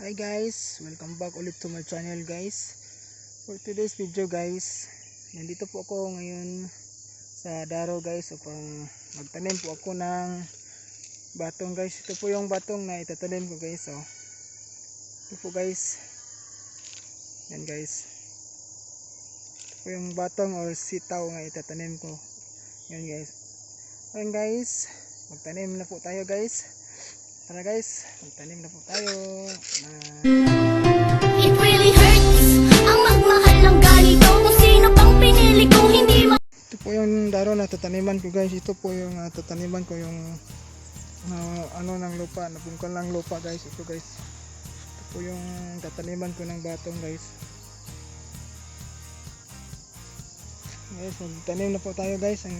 Hi guys, welcome back ulit to my channel guys. For today's video guys, nandito po ako ngayon sa Daro guys upang magtanim po ako ng batong guys. Ito po yung batong na itatanim ko guys. So, ito po guys. Yan guys. Ito po yung batong or sitaw na itatanim ko. Yan guys. Yan guys, magtanim na po tayo guys. Tara guys, magtanim na po tayo. Na- It really hurts Ang magmahal ng ganito Kung sino pang pinili kung hindi ma- Ito po yung daro na tataniman ko guys. Ito po yung ah, tataniman ko yung ah, ano ng lupa, nabungkal ng lupa guys. Ito guys. Ito po yung tataniman ko ng batong guys. Guys, magtanim na po tayo guys. Ang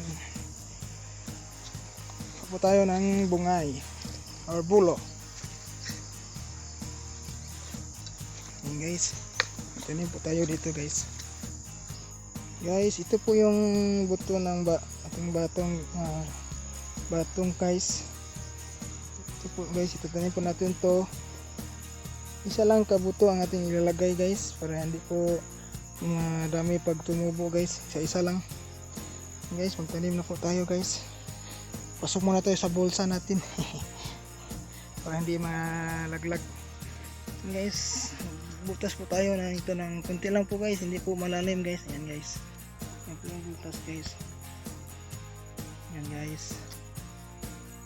po tayo ng bungay or bulo. Yan guys. Tanim po tayo dito guys. Guys, ito po yung buto ng ba ating batong ah, batong guys. Ito po guys, itatanim po natin to. Isa lang kabuto ang ating ilalagay guys para hindi po madami pag tumubo guys. Isa isa lang. Guys, magtanim na po tayo guys. Pasok muna tayo sa bulsa natin. para hindi malaglag. Guys, butas po tayo na ito ng kunti lang po guys. Hindi po malalim guys. Ayan guys. Yan po yung butas guys. Yan guys.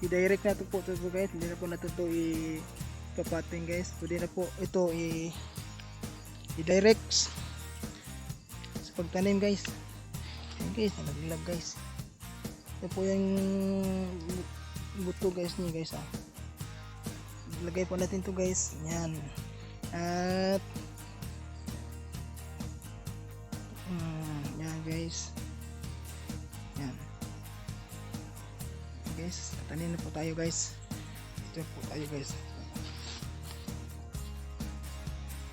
I-direct na to po ito po guys. Hindi na po natin ito i-papating guys. Pwede na po ito i-direct. Sa pagtanim guys. Yan guys. Nalaglag guys. Ito po yung buto guys niya guys ah lagay po natin to guys. Yan. At mm, yan guys. Yan. Guys tanin na po tayo guys. Ito po tayo guys.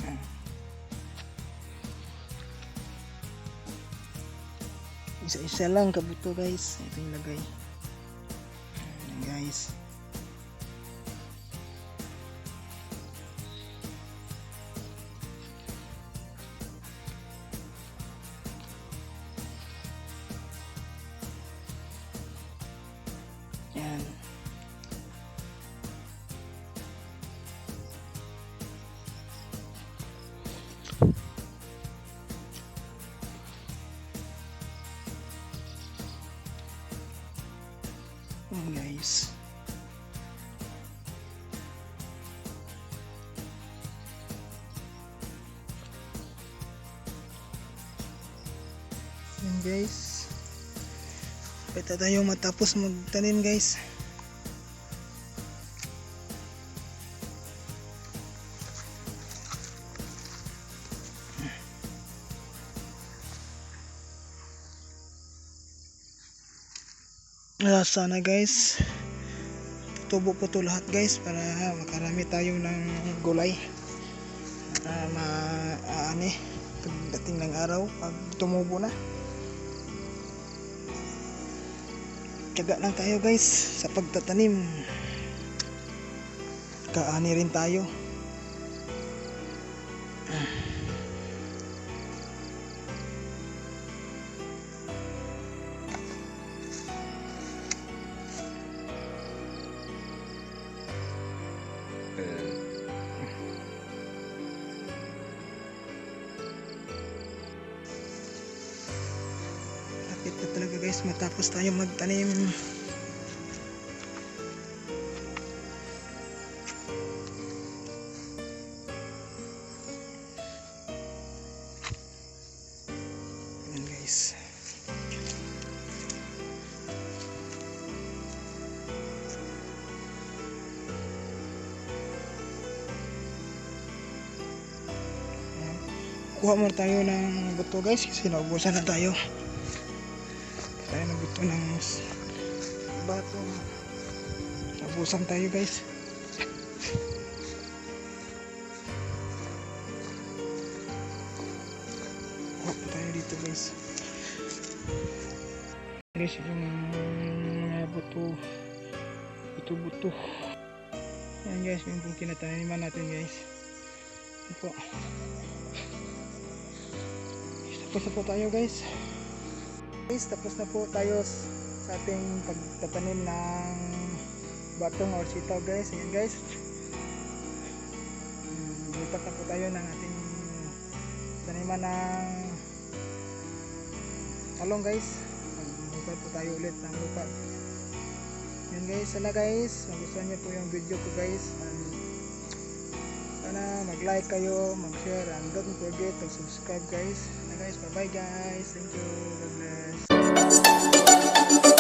Yan. isa-isa lang kabuto guys. Ito yung lagay. Yan, guys Yan. Yan guys. Yan guys. Pwede tayo matapos magtanim guys. Ah, sana guys. Tubo po to lahat guys para makarami tayo ng gulay. Para maaani pagdating ng araw pag tumubo na tiyaga lang tayo guys sa pagtatanim. Kaani rin tayo guys matapos tayo magtanim. Ayan guys. Kuha muna tayo ng buto guys kasi naubusan na tayo tayo ng bato. Naubusan tayo guys. Kuha pa tayo dito guys. Guys yung mga buto. Buto buto yan guys. Yung pong kinataniman natin guys. Ito po. Tapos na po tayo guys. Guys, tapos na po tayo sa ating pagtatanim ng batong or sitaw guys. Ayan guys. Hmm, lipat na po tayo ng ating taniman ng talong guys. Magbukat po tayo ulit ng lupa. Yan guys, sana guys, magustuhan niyo po yung video ko guys. Sana mag-like kayo, mag-share, and don't forget to subscribe guys. Guys, bye bye guys. Thank you. God bless.